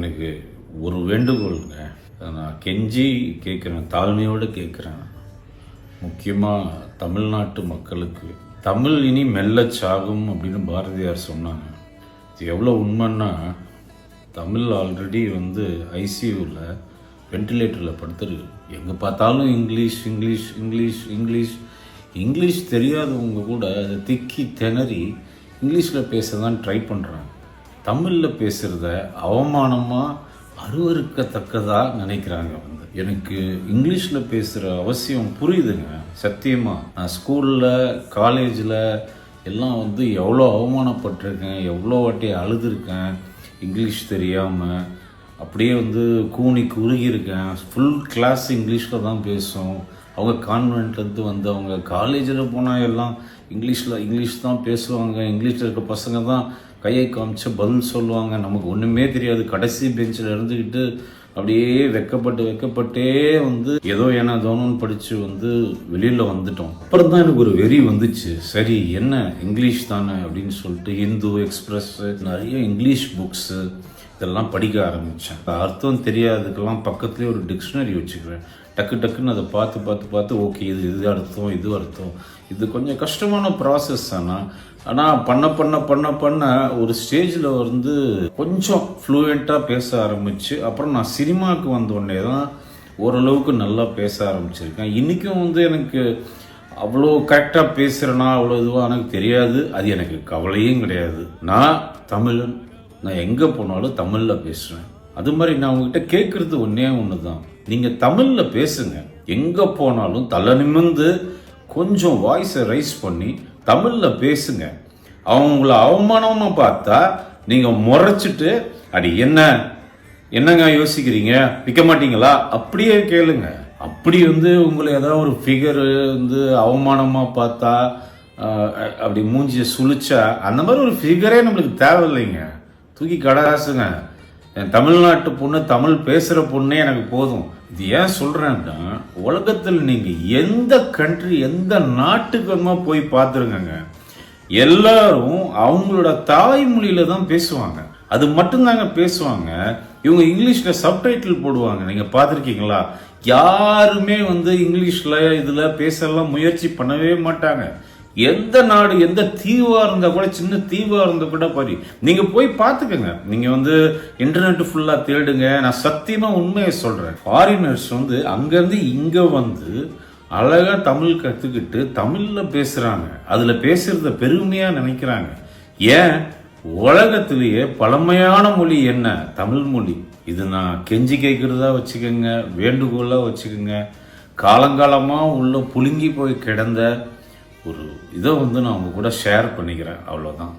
எனக்கு ஒரு வேண்டுகோளுங்க. நான் கெஞ்சி கேட்குறேன் தாழ்மையோடு கேட்குறேன் முக்கியமாக தமிழ்நாட்டு மக்களுக்கு தமிழ் இனி மெல்ல சாகும் அப்படின்னு பாரதியார் சொன்னாங்க. இது எவ்வளோ உண்மைன்னா தமிழ் ஆல்ரெடி வந்து ஐசியூவில் வென்டிலேட்டரில் படுத்துருக்கு எங்கே பார்த்தாலும் English English English English. English தெரியாதவங்க கூட அதை திக்கி திணறி இங்கிலீஷில் பேச தான் ட்ரை பண்ணுறாங்க தமிழில் பேசுகிறத அவமானமாக அருவருக்கத்தக்கதாக நினைக்கிறாங்க வந்து. எனக்கு இங்கிலீஷில் பேசுகிற அவசியம் புரியுதுங்க சத்தியமாக நான் ஸ்கூலில் காலேஜில் எல்லாம் வந்து எவ்வளோ அவமானப்பட்டிருக்கேன் எவ்வளோ வாட்டி அழுதுருக்கேன் இங்கிலீஷ் தெரியாமல் அப்படியே வந்து கூணி குறுகியிருக்கேன். ஃபுல் கிளாஸ் இங்கிலீஷில் தான் பேசும். அவங்க கான்வென்ட்லேருந்து வந்தவங்க காலேஜில் போனால் எல்லாம் இங்கிலீஷில் இங்கிலீஷ் தான் பேசுவாங்க. இங்கிலீஷில் இருக்க பசங்க தான் கையை காமிச்சு பதில் சொல்லுவாங்க. நமக்கு ஒன்றுமே தெரியாது. கடைசி பெஞ்சில் இருந்துக்கிட்டு அப்படியே வெக்கப்பட்டு வெக்கப்பட்டே வந்து ஏதோ ஏன்னா தோணும்னு படித்து வந்து வெளியில் வந்துட்டோம். அப்புறம் தான் எனக்கு ஒரு வெறி வந்துச்சு. சரி என்ன? இங்கிலீஷ் தானே அப்படின்னு சொல்லிட்டு ஹிந்து எக்ஸ்பிரஸ் நிறைய இங்கிலீஷ் புக்ஸு இதெல்லாம் படிக்க ஆரம்பித்தேன் அர்த்தம் தெரியாததுக்கெல்லாம் பக்கத்துலேயே ஒரு டிக்ஷனரி வச்சுக்கிறேன் டக்கு டக்குன்னு அதை பார்த்து பார்த்து பார்த்து ஓகே இது இது அர்த்தம் இது அர்த்தம். இது கொஞ்சம் கஷ்டமான ப்ராசஸ் ஆனால் ஆனால் பண்ண பண்ண பண்ண பண்ண ஒரு ஸ்டேஜில் வந்து கொஞ்சம் ஃப்ளூயண்ட்டாக பேச ஆரம்பிச்சு அப்புறம் நான் சினிமாவுக்கு வந்த உடனே தான் ஓரளவுக்கு நல்லா பேச ஆரம்பிச்சிருக்கேன். இன்றைக்கும் வந்து எனக்கு அவ்வளோ கரெக்டாக பேசுகிறேன்னா அவ்வளோ இதுவாக எனக்கு தெரியாது. அது எனக்கு கவலையும் கிடையாது. நான் தமிழன். நான் எங்கே போனாலும் தமிழில் பேசுகிறேன் அது மாதிரி நான் உங்ககிட்ட கேட்குறது ஒன்றே ஒன்று தான் நீங்கள் தமிழில் பேசுங்க. எங்கே போனாலும் தலை நிமிர்ந்து கொஞ்சம் வாய்ஸை ரைஸ் பண்ணி தமிழில் பேசுங்க. அவங்கள அவமானமாக பார்த்தா நீங்கள் முறைச்சிட்டு அடி என்ன? என்னங்க யோசிக்கிறீங்க? விற்க மாட்டீங்களா? அப்படியே கேளுங்க. அப்படி வந்து உங்களை ஏதாவது ஒரு ஃபிகர் வந்து அவமானமாக பார்த்தா அப்படி மூஞ்சியை சுழிச்சா அந்த மாதிரி ஒரு ஃபிகரே நம்மளுக்கு தேவையில்லைங்க. தூக்கி கடகாசுங்க என் தமிழ்நாட்டு பொண்ணு தமிழ் பேசுகிற பொண்ணே எனக்கு போதும். இது ஏன் சொல்கிறேன்னா உலகத்தில் நீங்கள் எந்த கண்ட்ரி எந்த நாட்டுக்கு வேணுமோ போய் பார்த்துருங்கங்க. எல்லாரும் அவங்களோட தாய்மொழியில தான் பேசுவாங்க. அது மட்டும்தாங்க பேசுவாங்க. இவங்க இங்கிலீஷில் சப்டைட்டில் போடுவாங்க. நீங்கள் பார்த்துருக்கீங்களா? யாருமே வந்து இங்கிலீஷில் இதில் பேசலாம் முயற்சி பண்ணவே மாட்டாங்க. எந்த நாடு எந்த தீவாக இருந்தால் கூட சின்ன தீவாக இருந்தால் கூட பாரு நீங்கள் போய் பார்த்துக்கோங்க நீங்கள் வந்து இன்டர்நெட் ஃபுல்லாக தேடுங்க. நான் சத்தியமாக உண்மையை சொல்கிறேன் ஃபாரினர்ஸ் வந்து அங்கேருந்து இங்கே வந்து அழகாக தமிழ் கற்றுக்கிட்டு தமிழில் பேசுகிறாங்க அதில் பேசுகிறத பெருமையாக நினைக்கிறாங்க. ஏன்? உலகத்திலேயே பழமையான மொழி என்ன? தமிழ் மொழி. இது நான் கெஞ்சி கேட்குறதா வச்சுக்கோங்க. வேண்டுகோளாக வச்சுக்கோங்க. காலங்காலமாக உள்ள புழுங்கி போய் கிடந்த ஒரு இதை வந்து நான் உங்கள் கூட ஷேர் பண்ணிக்கிறேன். அவ்வளோதான்